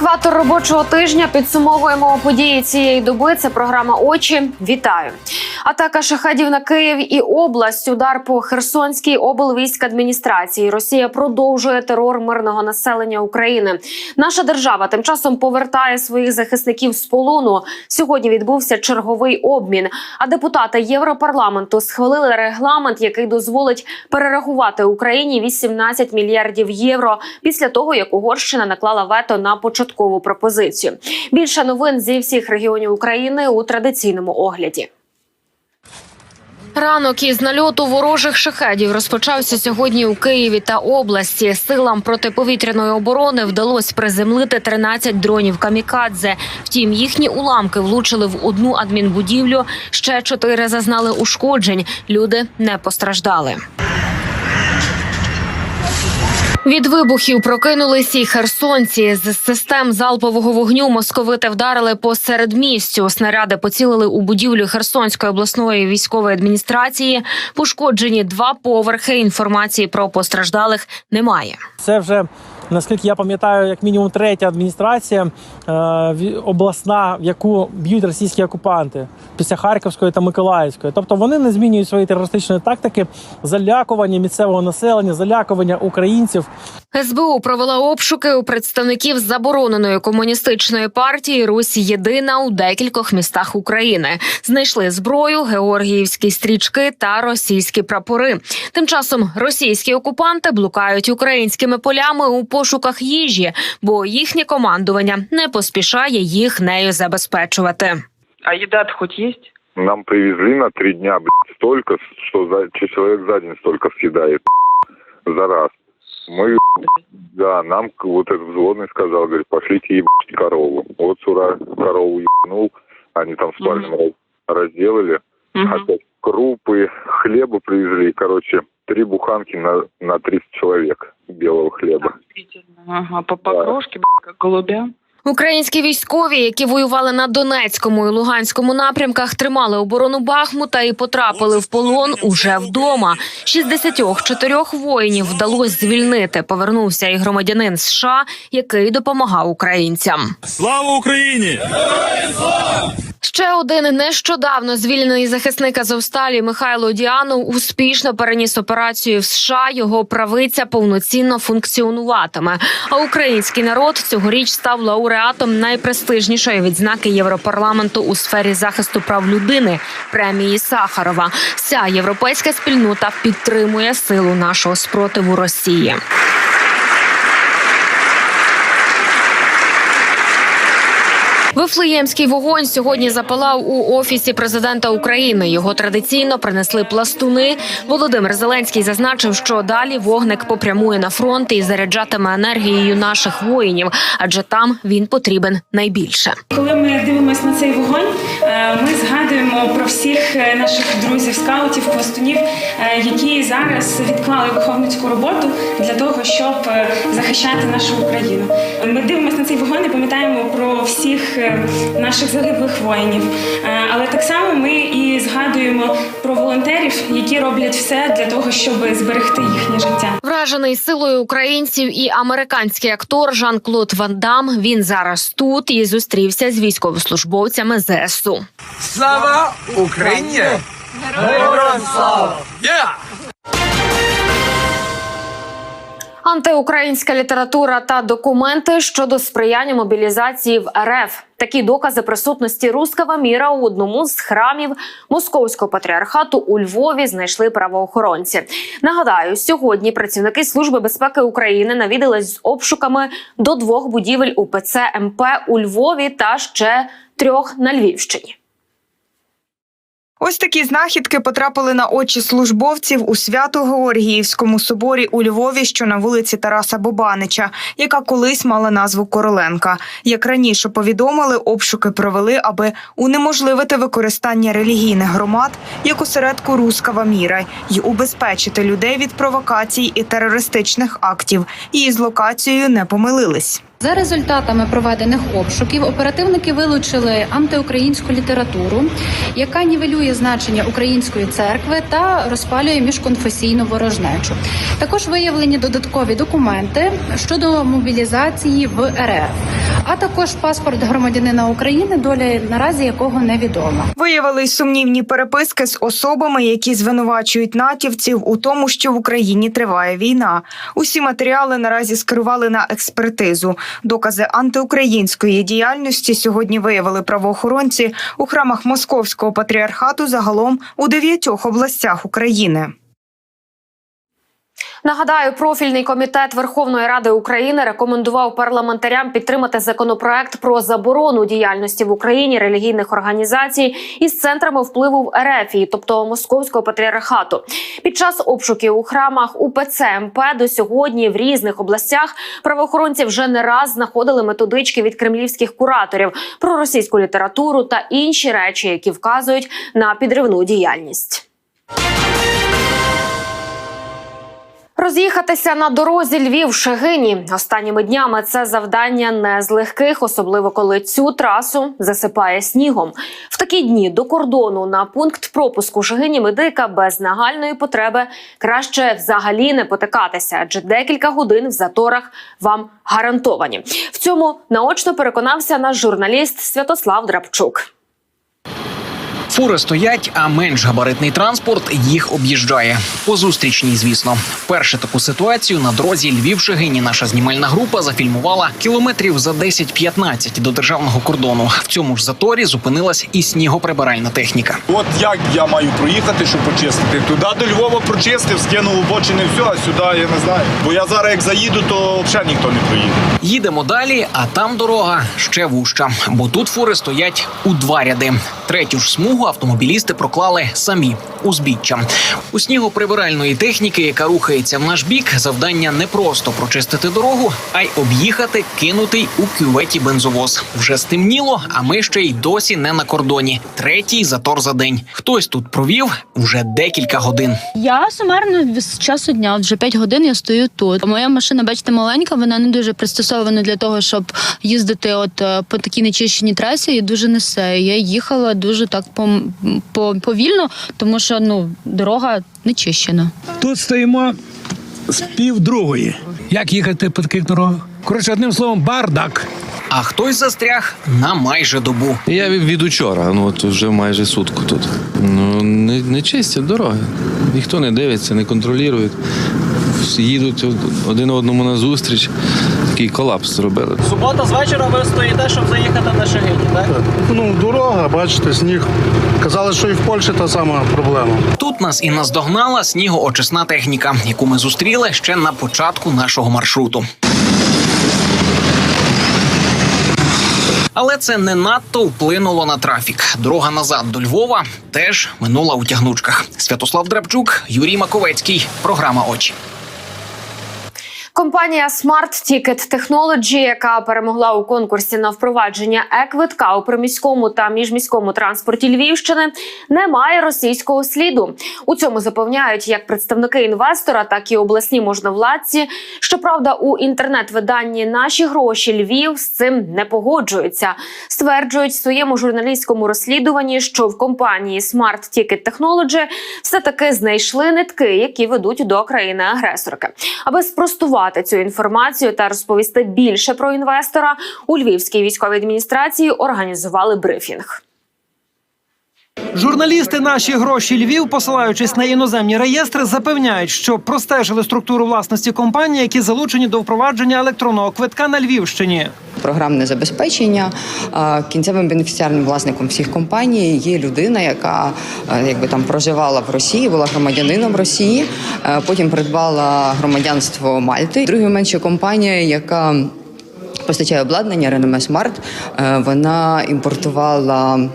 Екватор робочого тижня підсумовуємо події цієї доби. Це програма Очі. Вітаю. Атака шахедів на Київ і область. Удар по Херсонській облвійськадміністрації. Росія продовжує терор мирного населення України. Наша держава тим часом повертає своїх захисників з полону. Сьогодні відбувся черговий обмін. А депутати Європарламенту схвалили регламент, який дозволить перерахувати Україні 18 мільярдів євро після того, як Угорщина наклала вето на початкову пропозицію. Більше новин зі всіх регіонів України у традиційному огляді. Ранок із нальоту ворожих шахедів розпочався сьогодні у Києві та області. Силам протиповітряної оборони вдалося приземлити 13 дронів камікадзе. Втім, їхні уламки влучили в одну адмінбудівлю. Ще чотири зазнали ушкоджень. Люди не постраждали. Від вибухів прокинулися і херсонці. З систем залпового вогню московити вдарили по середмістю. Снаряди поцілили у будівлю Херсонської обласної військової адміністрації. Пошкоджені два поверхи. Інформації про постраждалих немає. Це вже наскільки я пам'ятаю, як мінімум третя адміністрація е, обласна, в яку б'ють російські окупанти після Харківської та Миколаївської. Тобто вони не змінюють свої терористичної тактики залякування місцевого населення, залякування українців. СБУ провела обшуки у представників забороненої комуністичної партії Русь Єдина у декількох містах України. Знайшли зброю, георгіївські стрічки та російські прапори. Тим часом російські окупанти блукають українськими полями у пошуках їжі, бо їхнє командування не поспішає їх нею забезпечувати. А еда-то хоть есть? Нам привезли на три дня, блядь, столько, что за, человек за день столько съедает за раз. Мы, да, нам к- вот этот взводный сказал, говорит, пошлите ебать корову. Вот Сура корову ебнул, они там спальню Мгм. разделали, Мгм. опять крупы, хлеба привезли, короче, три буханки на, на 300 человек белого хлеба. Ага, по покрошке, б***ь, как голубя. Українські військові, які воювали на Донецькому і Луганському напрямках, тримали оборону Бахмута і потрапили в полон уже вдома. 64 воїнів вдалося звільнити. Повернувся і громадянин США, який допомагав українцям. Слава Україні! Ще один нещодавно звільнений захисник Азовсталі Михайло Діанов успішно переніс операцію в США. Його правиця повноцінно функціонуватиме. А український народ цьогоріч став лауреатом найпрестижнішої відзнаки Європарламенту у сфері захисту прав людини премії Сахарова. Вся європейська спільнота підтримує силу нашого спротиву Росії. Вифлеємський вогонь сьогодні запалав у офісі президента України. Його традиційно принесли пластуни. Володимир Зеленський зазначив, що далі вогник попрямує на фронт і заряджатиме енергією наших воїнів, адже там він потрібен найбільше. Коли ми дивимося на цей вогонь, е, ми згадуємо про всіх е, наших друзів, скаутів, пластунів, е, які зараз відклали виховницьку роботу для того, щоб захищати нашу Україну. Ми дивимося на цей вогонь і пам'ятаємо про всіх наших загиблих воїнів. Е, Але так само ми і згадуємо про волонтерів, які роблять все для того, щоб зберегти їхнє життя. Вражений силою українців і американський актор Жан-Клод Ван Дам. Він зараз тут і зустрівся з військовослужбовцями ЗСУ. Слава Україні! Героям слава! Антиукраїнська література та документи щодо сприяння мобілізації в РФ. Такі докази присутності руского міра у одному з храмів московського патріархату у Львові знайшли правоохоронці. Нагадаю, сьогодні працівники служби безпеки України навідались з обшуками до двох будівель УПЦ МП у Львові та ще трьох на Львівщині. Ось такі знахідки потрапили на очі службовців у Свято-Георгіївському соборі у Львові, що на вулиці Тараса Бобанича, яка колись мала назву Короленка. Як раніше повідомили, обшуки провели, аби унеможливити використання релігійних громад як осередку рускава міра й убезпечити людей від провокацій і терористичних актів. І з локацією не помилились. За результатами проведених обшуків оперативники вилучили антиукраїнську літературу, яка нівелює значення української церкви та розпалює міжконфесійну ворожнечу. Також виявлені додаткові документи щодо мобілізації в РФ, а також паспорт громадянина України, доля наразі якого невідома. Виявили сумнівні переписки з особами, які звинувачують натівців у тому, що в Україні триває війна. Усі матеріали наразі скерували на експертизу. Докази антиукраїнської діяльності сьогодні виявили правоохоронці у храмах Московського патріархату загалом у дев'ятьох областях України. Нагадаю, профільний комітет Верховної Ради України рекомендував парламентарям підтримати законопроект про заборону діяльності в Україні релігійних організацій із центрами впливу в Ерефії, тобто Московського патріархату. Під час обшуків у храмах УПЦ МП до сьогодні в різних областях правоохоронці вже не раз знаходили методички від кремлівських кураторів про російську літературу та інші речі, які вказують на підривну діяльність. Роз'їхатися на дорозі Львів Шегині останніми днями це завдання не з легких, особливо коли цю трасу засипає снігом. В такі дні до кордону на пункт пропуску Шегині медика без нагальної потреби краще взагалі не потикатися, адже декілька годин в заторах вам гарантовані. В цьому наочно переконався наш журналіст Святослав Драбчук. Фури стоять, а менш габаритний транспорт їх об'їжджає. По зустрічній, звісно. Вперше таку ситуацію на дорозі Львів-Шегині наша знімальна група зафільмувала кілометрів за 10-15 до державного кордону. В цьому ж заторі зупинилась і снігоприбиральна техніка. От як я маю проїхати, щоб почистити? Туди до Львова прочистив, скинув обочини все, а сюди я не знаю. Бо я зараз як заїду, то взагалі ніхто не проїде. Їдемо далі, а там дорога ще вужча, бо тут фури стоять у два ряди. Третю ж смугу автомобілісти проклали самі узбіччя. У снігоприбиральної техніки, яка рухається в наш бік, завдання не просто прочистити дорогу, а й об'їхати кинутий у кюветі бензовоз. Вже стемніло, а ми ще й досі не на кордоні. Третій затор за день. Хтось тут провів вже декілька годин. Я сумарно з часу дня, от вже 5 годин я стою тут. Моя машина, бачите, маленька, вона не дуже пристосована для того, щоб їздити от е, по такій нечищеній трасі і дуже несе. Я їхала дуже так пом- по, повільно, тому що ну дорога не чищена. Тут стоїмо з пів другої. Як їхати по таких дорогах? Коротше, одним словом, бардак. А хтось застряг на майже добу. Я від, від учора, ну от вже майже сутку тут. Ну не, не чисті дороги. Ніхто не дивиться, не контролює. Всі їдуть один одному на зустріч. Такий колапс зробили. Субота з вечора ви стоїте, щоб заїхати на Шегині, так? Ну, дорога, бачите, сніг. Казали, що і в Польщі та сама проблема. Тут нас і наздогнала снігоочисна техніка, яку ми зустріли ще на початку нашого маршруту. Але це не надто вплинуло на трафік. Дорога назад до Львова теж минула у тягнучках. Святослав Драбчук, Юрій Маковецький. Програма Очі. Компанія Smart Ticket Technology, яка перемогла у конкурсі на впровадження е-квитка у приміському та міжміському транспорті Львівщини, не має російського сліду. У цьому запевняють як представники інвестора, так і обласні можновладці. Щоправда, у інтернет-виданні наші гроші Львів з цим не погоджуються. Стверджують в своєму журналістському розслідуванні, що в компанії Smart Ticket Technology все таки знайшли нитки, які ведуть до країни-агресорки. Аби спростувати цю інформацію та розповісти більше про інвестора, у Львівській військовій адміністрації організували брифінг. Журналісти наші гроші Львів, посилаючись на іноземні реєстри, запевняють, що простежили структуру власності компаній, які залучені до впровадження електронного квитка на Львівщині. Програмне забезпечення кінцевим бенефіціарним власником всіх компаній є людина, яка якби там проживала в Росії, була громадянином Росії, потім придбала громадянство Мальти. Другий момент ще компанія, яка Постачає обладнання Реноме Смарт. Вона імпортувала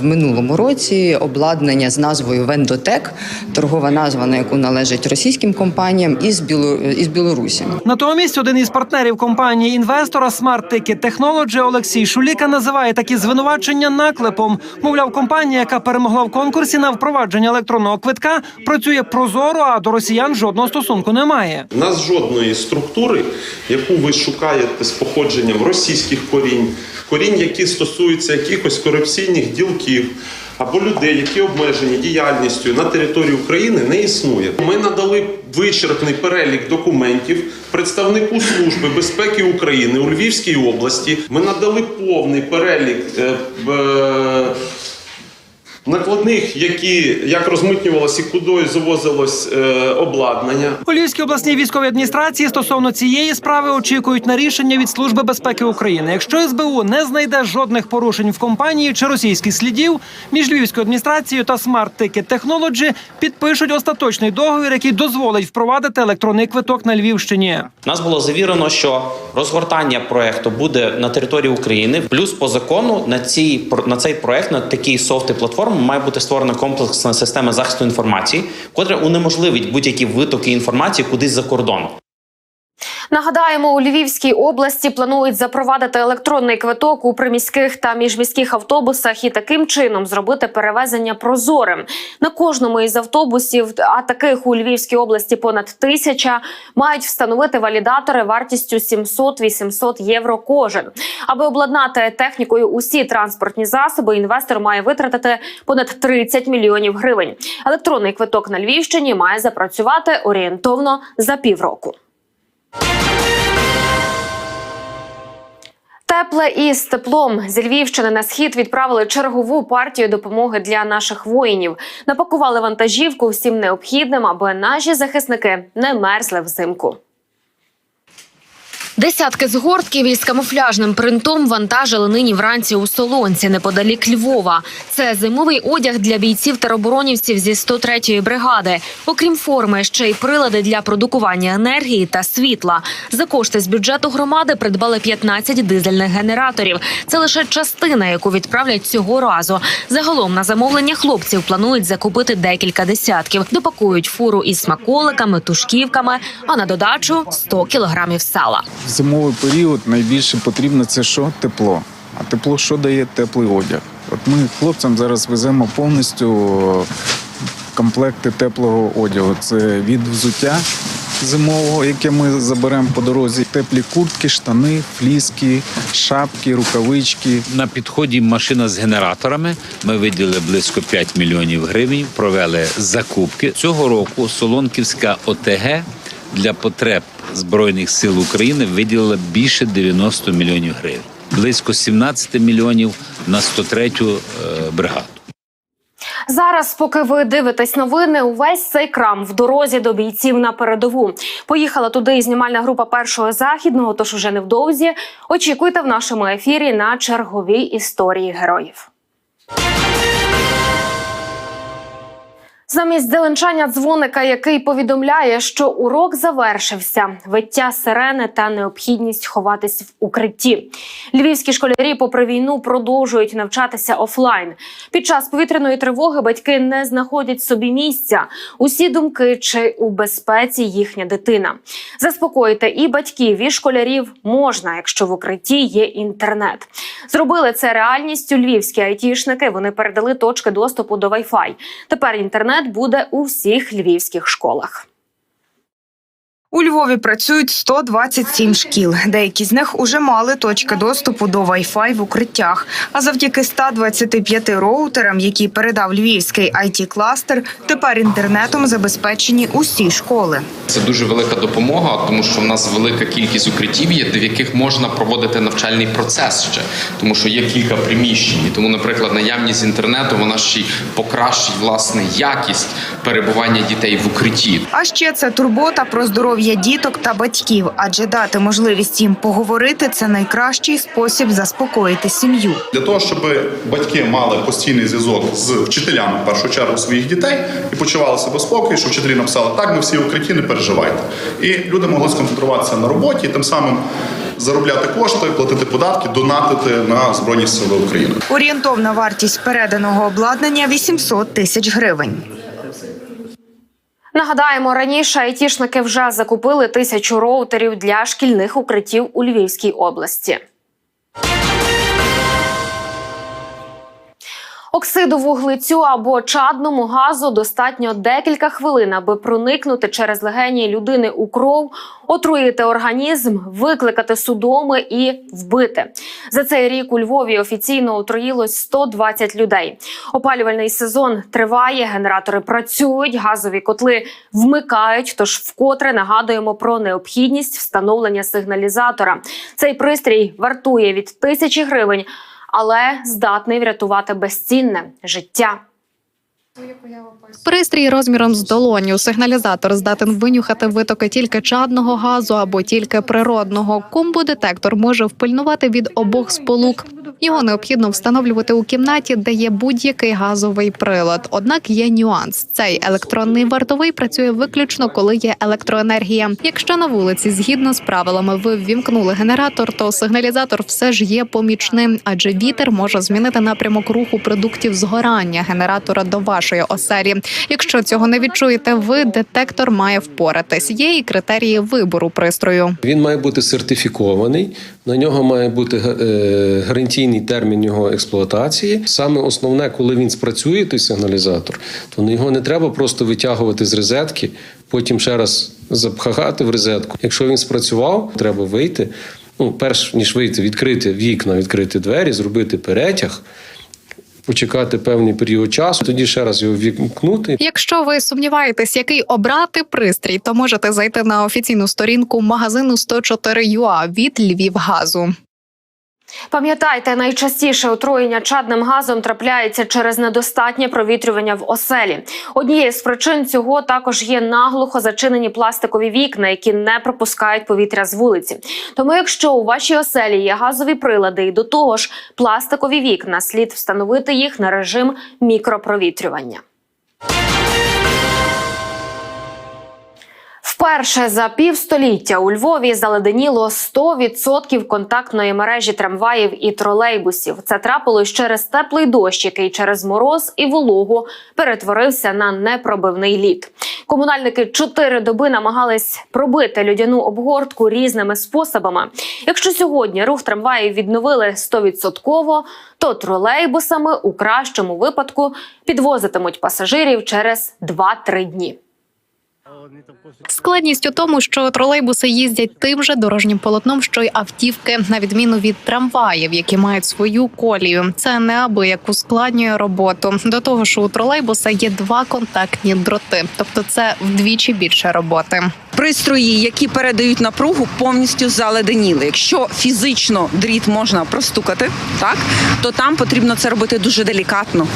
в минулому році обладнання з назвою Вендотек, торгова назва, на яку належить російським компаніям, із Біло... із Білорусі. Натомість один із партнерів компанії інвестора Smart Ticket Technology Олексій Шуліка називає такі звинувачення наклепом. Мовляв, компанія, яка перемогла в конкурсі на впровадження електронного квитка, працює прозоро, а до росіян жодного стосунку немає. У нас жодної структури, яку ви шукаєте з походження походженням російських корінь, корінь, які стосуються якихось корупційних ділків або людей, які обмежені діяльністю на території України, не існує. Ми надали вичерпний перелік документів представнику Служби безпеки України у Львівській області. Ми надали повний перелік. е, в- Накладних, які як розмитнювалося і кудою завозилось е, обладнання, У Львівській обласній військовій адміністрації стосовно цієї справи очікують на рішення від Служби безпеки України. Якщо СБУ не знайде жодних порушень в компанії чи російських слідів, між Львівською адміністрацією та Smart Ticket Technology підпишуть остаточний договір, який дозволить впровадити електронний квиток на Львівщині. Нас було завірено, що розгортання проекту буде на території України. Плюс по закону на цій на цей проект на такий софт і має бути створена комплексна система захисту інформації, котра унеможливить будь-які витоки інформації кудись за кордон. Нагадаємо, у Львівській області планують запровадити електронний квиток у приміських та міжміських автобусах і таким чином зробити перевезення прозорим. На кожному із автобусів, а таких у Львівській області понад тисяча, мають встановити валідатори вартістю 700-800 євро кожен. Аби обладнати технікою усі транспортні засоби, інвестор має витратити понад 30 мільйонів гривень. Електронний квиток на Львівщині має запрацювати орієнтовно за півроку. Тепле і з теплом зі Львівщини на схід відправили чергову партію допомоги для наших воїнів. Напакували вантажівку всім необхідним, аби наші захисники не мерзли взимку. Десятки згортків із камуфляжним принтом вантажили нині вранці у Солонці, неподалік Львова. Це зимовий одяг для бійців тероборонівців зі 103-ї бригади. Окрім форми, ще й прилади для продукування енергії та світла. За кошти з бюджету громади придбали 15 дизельних генераторів. Це лише частина, яку відправлять цього разу. Загалом на замовлення хлопців планують закупити декілька десятків. Допакують фуру із смаколиками, тушківками, а на додачу 100 кілограмів сала. Зимовий період найбільше потрібно це що? Тепло. А тепло що дає теплий одяг? От ми хлопцям зараз веземо повністю комплекти теплого одягу. Це від взуття зимового, яке ми заберемо по дорозі, теплі куртки, штани, фліски, шапки, рукавички. На підході машина з генераторами. Ми виділили близько 5 мільйонів гривень, провели закупки. Цього року Солонківська ОТГ для потреб Збройних сил України виділила більше 90 мільйонів гривень. Близько 17 мільйонів на 103-ю е, бригаду. Зараз, поки ви дивитесь новини, увесь цей крам в дорозі до бійців на передову. Поїхала туди і знімальна група першого західного. Тож уже невдовзі очікуйте в нашому ефірі на чергові історії героїв. Замість зеленчання дзвоника, який повідомляє, що урок завершився, виття сирени та необхідність ховатись в укритті. Львівські школярі, попри війну, продовжують навчатися офлайн. Під час повітряної тривоги батьки не знаходять собі місця. Усі думки чи у безпеці їхня дитина. Заспокоїти і батьків, і школярів можна, якщо в укритті є інтернет. Зробили це реальністю львівські айтішники. Вони передали точки доступу до Wi-Fi. Тепер інтернет буде у всіх львівських школах. У Львові працюють 127 шкіл. Деякі з них уже мали точки доступу до Wi-Fi в укриттях. А завдяки 125 роутерам, які передав львівський it кластер тепер інтернетом забезпечені усі школи. Це дуже велика допомога, тому що в нас велика кількість укриттів є, в яких можна проводити навчальний процес ще, тому що є кілька приміщень. І Тому, наприклад, наявність інтернету вона ще й покращить власне якість перебування дітей в укритті. А ще це турбота про здоров'я діток та батьків, адже дати можливість їм поговорити це найкращий спосіб заспокоїти сім'ю. Для того, щоб батьки мали постійний зв'язок з вчителями в першу чергу своїх дітей і почували себе спокій, що вчителі написали так, ми всі укритті, не переживайте. І люди могли сконцентруватися на роботі, і тим самим заробляти кошти, платити податки, донатити на збройні сили України. Орієнтовна вартість переданого обладнання 800 тисяч гривень. Нагадаємо, раніше айтішники вже закупили тисячу роутерів для шкільних укриттів у Львівській області. Оксиду вуглецю або чадному газу достатньо декілька хвилин, аби проникнути через легені людини у кров, отруїти організм, викликати судоми і вбити. За цей рік у Львові офіційно отруїлось 120 людей. Опалювальний сезон триває, генератори працюють, газові котли вмикають. Тож вкотре нагадуємо про необхідність встановлення сигналізатора. Цей пристрій вартує від тисячі гривень, але здатний врятувати безцінне життя. Пристрій розміром з долоню. Сигналізатор здатен винюхати витоки тільки чадного газу або тільки природного. Комбодетектор може впильнувати від обох сполук. Його необхідно встановлювати у кімнаті, де є будь-який газовий прилад. Однак є нюанс: цей електронний вартовий працює виключно, коли є електроенергія. Якщо на вулиці, згідно з правилами, ви ввімкнули генератор, то сигналізатор все ж є помічним, адже вітер може змінити напрямок руху продуктів згорання генератора до вашої оселі. Якщо цього не відчуєте, ви детектор має впоратись. Є і критерії вибору пристрою. Він має бути сертифікований. На нього має бути е, гарантійний термін його експлуатації. Саме основне, коли він спрацює, той сигналізатор, то на його не треба просто витягувати з розетки, потім ще раз запхати в розетку. Якщо він спрацював, треба вийти. Ну, перш ніж вийти, відкрити вікна, відкрити двері, зробити перетяг. Почекати певний період часу, тоді ще раз його вімкнути. Якщо ви сумніваєтесь, який обрати пристрій, то можете зайти на офіційну сторінку магазину 104.ua від Львівгазу. Пам'ятайте, найчастіше отруєння чадним газом трапляється через недостатнє провітрювання в оселі. Однією з причин цього також є наглухо зачинені пластикові вікна, які не пропускають повітря з вулиці. Тому, якщо у вашій оселі є газові прилади і до того ж пластикові вікна, слід встановити їх на режим мікропровітрювання. Вперше за півстоліття у Львові заледеніло 100% контактної мережі трамваїв і тролейбусів. Це трапилось через теплий дощ, який через мороз і вологу перетворився на непробивний лід. Комунальники чотири доби намагались пробити людяну обгортку різними способами. Якщо сьогодні рух трамваїв відновили 100%, то тролейбусами у кращому випадку підвозитимуть пасажирів через 2-3 дні. Складність у тому, що тролейбуси їздять тим же дорожнім полотном, що й автівки, на відміну від трамваїв, які мають свою колію. Це неабияк ускладнює роботу. До того ж, у тролейбуса є два контактні дроти, тобто це вдвічі більше роботи. Пристрої, які передають напругу, повністю заледеніли. Якщо фізично дріт можна простукати, так то там потрібно це робити дуже делікатно.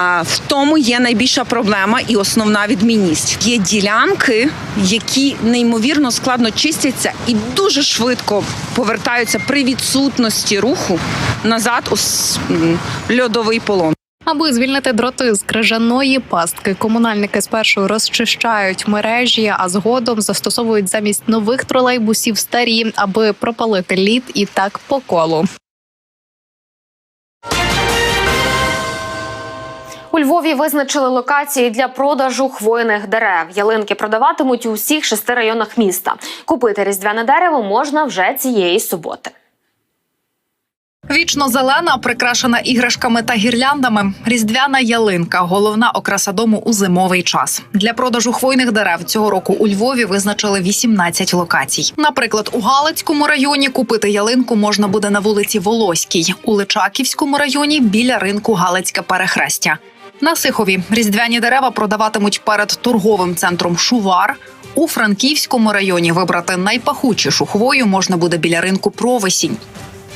А в тому є найбільша проблема і основна відмінність. Є ділянки, які неймовірно складно чистяться і дуже швидко повертаються при відсутності руху назад у льодовий полон. Аби звільнити дроти з крижаної пастки, комунальники спершу розчищають мережі, а згодом застосовують замість нових тролейбусів старі, аби пропалити лід і так по колу. У Львові визначили локації для продажу хвойних дерев. Ялинки продаватимуть у всіх шести районах міста. Купити різдвяне дерево можна вже цієї суботи. Вічно зелена, прикрашена іграшками та гірляндами. Різдвяна ялинка головна окраса дому у зимовий час. Для продажу хвойних дерев цього року у Львові визначили 18 локацій. Наприклад, у Галицькому районі купити ялинку можна буде на вулиці Волоській, у Личаківському районі біля ринку Галицьке перехрестя. На Сихові різдвяні дерева продаватимуть перед торговим центром Шувар. У Франківському районі вибрати найпахучішу хвою можна буде біля ринку Провесінь.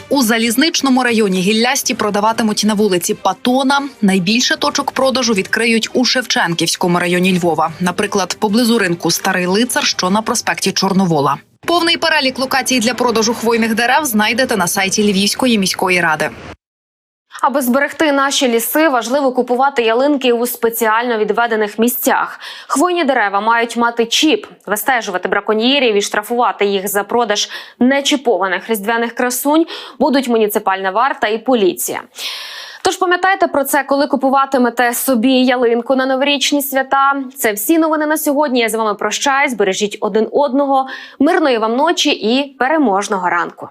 У залізничному районі гіллясті продаватимуть на вулиці Патона. Найбільше точок продажу відкриють у Шевченківському районі Львова, наприклад, поблизу ринку Старий Лицар, що на проспекті Чорновола. Повний перелік локацій для продажу хвойних дерев знайдете на сайті Львівської міської ради. Аби зберегти наші ліси, важливо купувати ялинки у спеціально відведених місцях. Хвойні дерева мають мати чіп, вистежувати браконьєрів і штрафувати їх за продаж нечіпованих різдвяних красунь будуть муніципальна варта і поліція. Тож пам'ятайте про це, коли купуватимете собі ялинку на новорічні свята. Це всі новини на сьогодні. Я з вами прощаюсь. Бережіть один одного, мирної вам ночі і переможного ранку.